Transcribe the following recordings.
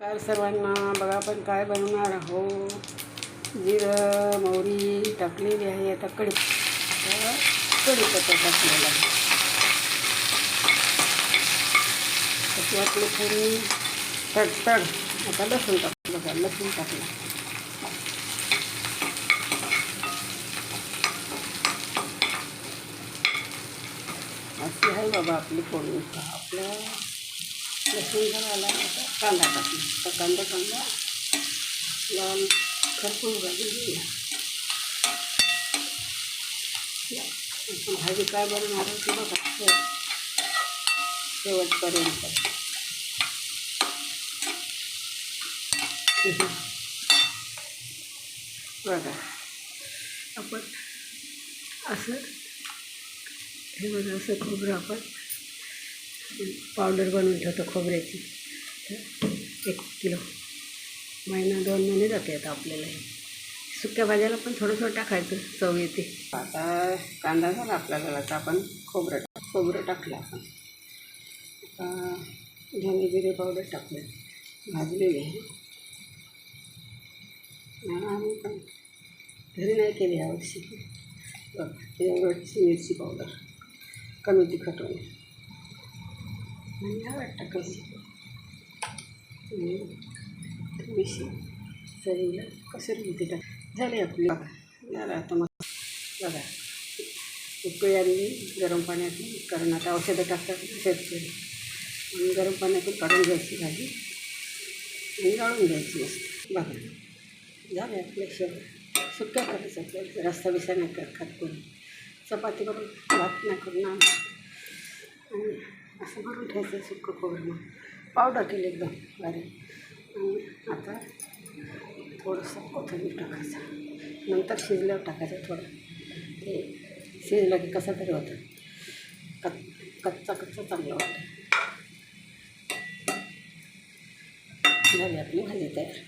नमस्कार सर्वांना बघा आपण काय बनवणार आहो जिरं मोहरी टाकलेली आहे. आता कढी आता कढीपत्ता टाकलेला आहे. त्याची आपली थोडी तडतड आता लसूण टाकलं बघा. लसूण टाकलं. अशी आहे बाबा आपली फोडणी. आपल्या लसूण झाला आता कांदा टाकला तर कांदा कांदा लाल खरपूर भाजी घेऊया. भाजी काय बरं आहोत ती बघा. शेवटपर्यंत. बघा. आपण असं हे बघा असं खोबरं आपण पावडर बनवून ठेवतो खोबऱ्याची. तर एक किलो. महिना दोन महिने जाते आता आपल्याला हे. सुक्या भाज्याला पण थोडं थोडं टाकायचं चव येते. आता कांदा झाला आपला झाला तर आपण खोबरं टाक खोबरं टाकलं आपण. आता धने जिरे पावडर टाकलं भाजलेली आहे आणि आम्ही पण घरी नाही केली यावर्षी बघ एवढी मिरची पावडर. कमी तिखट होईल. आणि वाटतं टाकायची आणि थोडीशी चवीला कसं घेते टाक झाले आपली. झालं आता मग. बघा. उकळी आली गरम पाण्यातून कारण आता औषधं टाकतात. शेतकरी आणि गरम पाण्यातून काढून घ्यायची भाजी. आणि गाळून घ्यायची मस्त. बघा. झाले आपले शेव सुक्या करायचं आपल्याला रस्ता बिसा नाही कर खात करून चपाती करून भात नाही करून आणि असं भरून ठेवायचं सुक्कं खोबरं मग. पावडर केली एकदम बारीक. आणि आता थोडंसं कोथिंबीर टाकायचं. नंतर शिजल्यावर टाकायचं थोडं. ते शिजलं की कसं तरी होतं. कच कच्चा कच्चा चांगलं वाटतं झाली आपली भाजी तयार.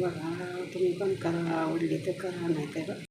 बघा तुम्ही पण करा आवडली तर करा नाही तर